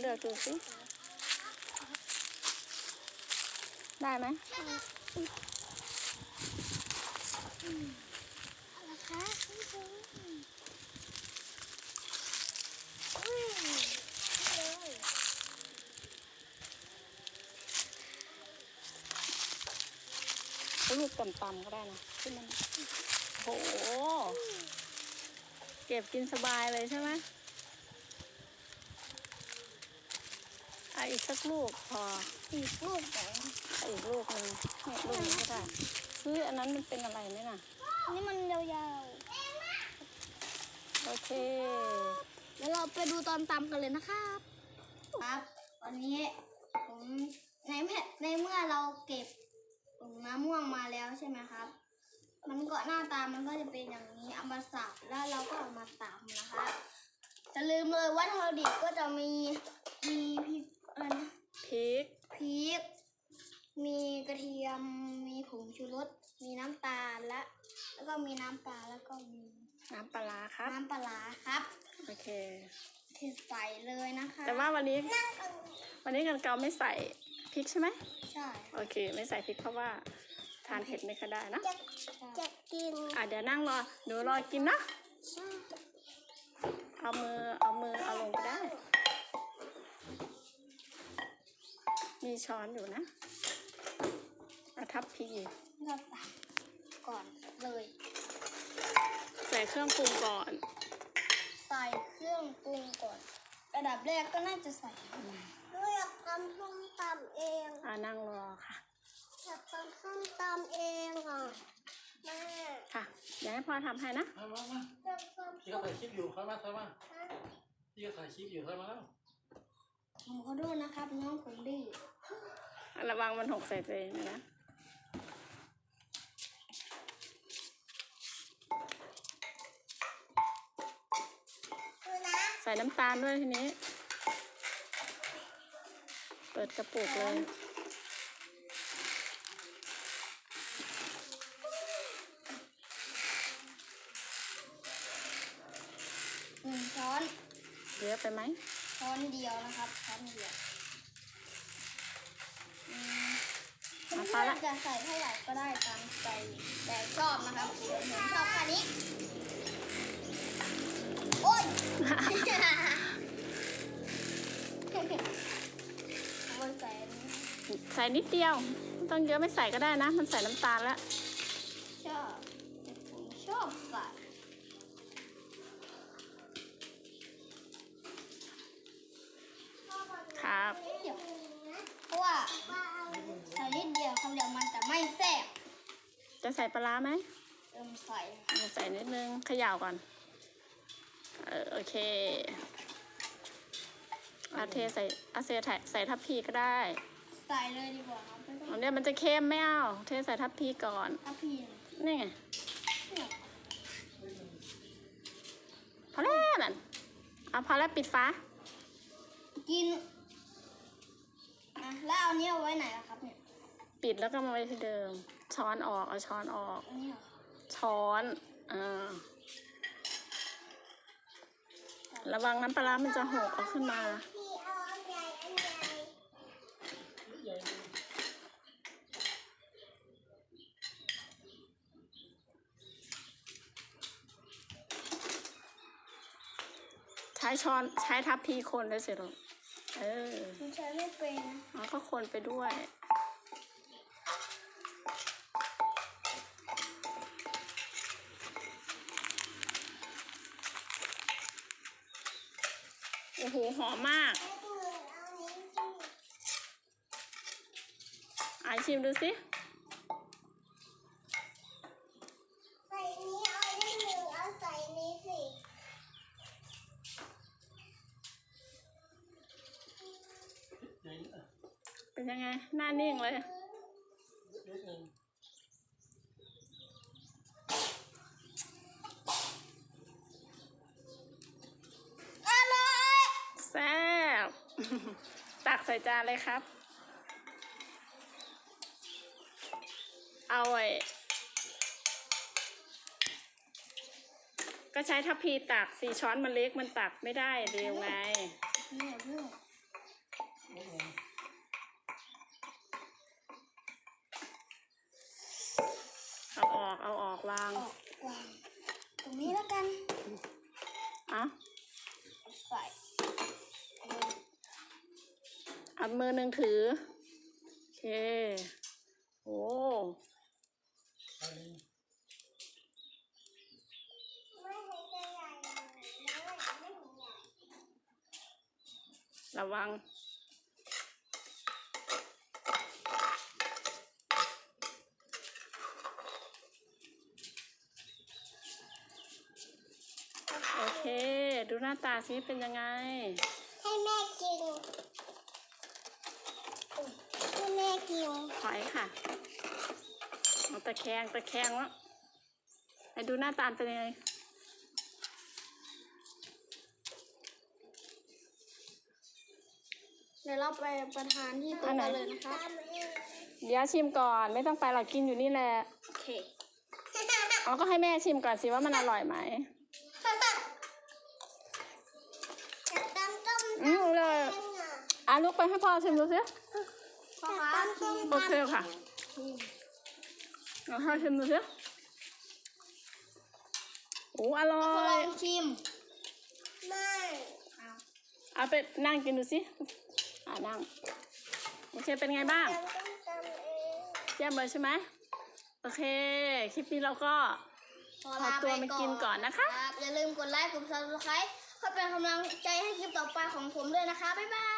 เลือกดูสิได้ไหมอะไรคะพี่ดูอืมเลยเอาลูกต่ำๆก็ได้นะที่มันโห เก็บกินสบายเลยใช่ไหม เอาอีกสักลูกพออีกลูกไหนเอาอีกลูกหนึ่งเนี่ยลูกนี้ก็ได้เฮ้ยอันนั้นมันเป็นอะไรไหมน่ะนี่มันยาวโอเค ๆเดี๋ยวเราไปดูตอนตำกันเลยนะครับ ครับ วันนี้ผมในเมื่อในเมื่อเราเก็บมะม่วงมาแล้วใช่ไหมครับ มันก็หน้าตามันก็จะเป็นอย่างนี้เอามาสับแล้วเราก็เอามาตำนะครับจะลืมเลยว่าวัตถุดิบก็จะมีมีพริก อะไรนะพริกพริก มีกระเทียม มีผงชูรส มีน้ำตาลและ แล้วก็มีน้ำปลาแล้วก็มีน้ำปลาร้าครับ น้ำปลาร้าครับโอเคที่ใส่เลยนะคะแต่ว่าวันนี้วันนี้กันเกาไม่ใส่พริกใช่ไหมใช่โอเค ไม่ใส่พริกเพราะว่าทานเผ็ดไม่ค่อยได้นะจะจะกินอะเดี๋ยวนั่งรอหนูรอกินนะใช่เอามือเอามือเอาลงก็ได้ มีช้อนอยู่นะเอาทับพีก็ตักก่อนเลย ใส่เครื่องปรุงก่อน ใส่เครื่องปรุงก่อนระดับแรกก็น่าจะใส่ด้วยอยากทำส้มตำเองอ่านั่งรอค่ะ อยากทำส้มตำเองอะแม่ค่ะ เดี๋ยวให้พ่อทำให้นะ มามามาอยากทำพี่ก็ถ่ายคลิปอยู่เข้ามาเข้ามาพี่ก็ถ่ายคลิปอยู่เข้ามาแล้ว ผมขอโทษนะครับน้องผมดื้อ ระวังมันหกใส่ตัวเองนะคือนะใส่น้ำตาลด้วยทีนี้ เปิดกระปุกเลยหนึ่งช้อนเยอะไปไหมช้อนเดียวนะครับช้อนเดียว อืมอะพเพื่ออนละๆจะใส่เท่าไหร่ก็ได้ตามใจแต่ชอบนะครับผมชอบแค่นี้ โอ๊ยเอาไปใส่อันนี้ใส่นิดเดียวไม่ต้องเยอะไม่ใส่ก็ได้นะ มันใส่น้ำตาลแล้ว ใส่ปลาร้าไหมเติมใส่ใส่นิดนึงเขย่าก่อน เออโอเคอาเทใส่อาเซใส่ใส่ทัพพีก็ได้ ใส่เลยดีกว่าครับไม่ต้องอันเนี้ยมันจะเค็มไม่เอาเทใส่ทัพพีก่อนถ้าพี่นี่ไงเนี่ยพอแล้วนั่นเอาพอแล้วปิดฟ้า กินอะแล้วเอาเนี้ยเอาไว้ไหนล่ะครับเนี่ย ปิดแล้วก็มาไว้ที่เดิม ช้อนออก เอาช้อนออกอันนี้เหรอช้อนอ่าระวังน้ำปลาร้ามันจะหกเอาขึ้นมาพี่เอาอันใหญ่อันใหญ่ใช้ช้อนใช้ทัพพีคนด้วยสิลูกเออมันใช้ไม่เป็นนะแล้วก็คนไปด้วย โอ้โห หอมมากอ่านชิมดูสิใส่นี้เอาที่หนึ่งเอาใส่นี้สิเดี๋ยวนี้อะเป็นยังไง หน้านิ่งเลย ตักใส่จานเลยครับ เอาไว้ก็ใช้ทัพพีตักสี่ช้อนมันเล็กมันตักไม่ได้เร็วไง เอาออกเอาออกวาง ตรงนี้แล้วกันอ้า มือหนึ่งถือ โอเค โอ้ระวัง โอเค ดูหน้าตาซิเป็นยังไง ให้แม่กิน แม่กินถอยค่ะเอาตะแคงตะแคงวะให้ดูหน้าตาเป็นยังไงเดี๋ยวเราไปประทานที่โต๊ะอันไหนกันเลยนะครับเดี๋ยวชิมก่อนไม่ต้องไปหรอกกินอยู่นี่แหละโอเคเอาก็ให้แม่ชิมก่อนสิว่ามันอร่อยไหมตำต้มอืมเลยอะลุกไปให้พ่อชิมดูสิ พ่อครับชิมโอเคค่ะเอาให้ชิมดูสิโอ้อร่อพ่อยลองชิม ไม่เอาไปนั่งกินดูสิอ่านั่ง โอเค เป็นไงบ้างต้องตำเองเยี่ยมเลยใช่ไหม โอเค คลิปนี้เราก็ ขอลาขอตัวไปไปกินก่อนนะคะ รับอย่าลืมกดไลค์กด subscribe เพื่อเป็นกำลังใจให้คลิปต่อไปของผมด้วยนะคะ บ๊ายบาย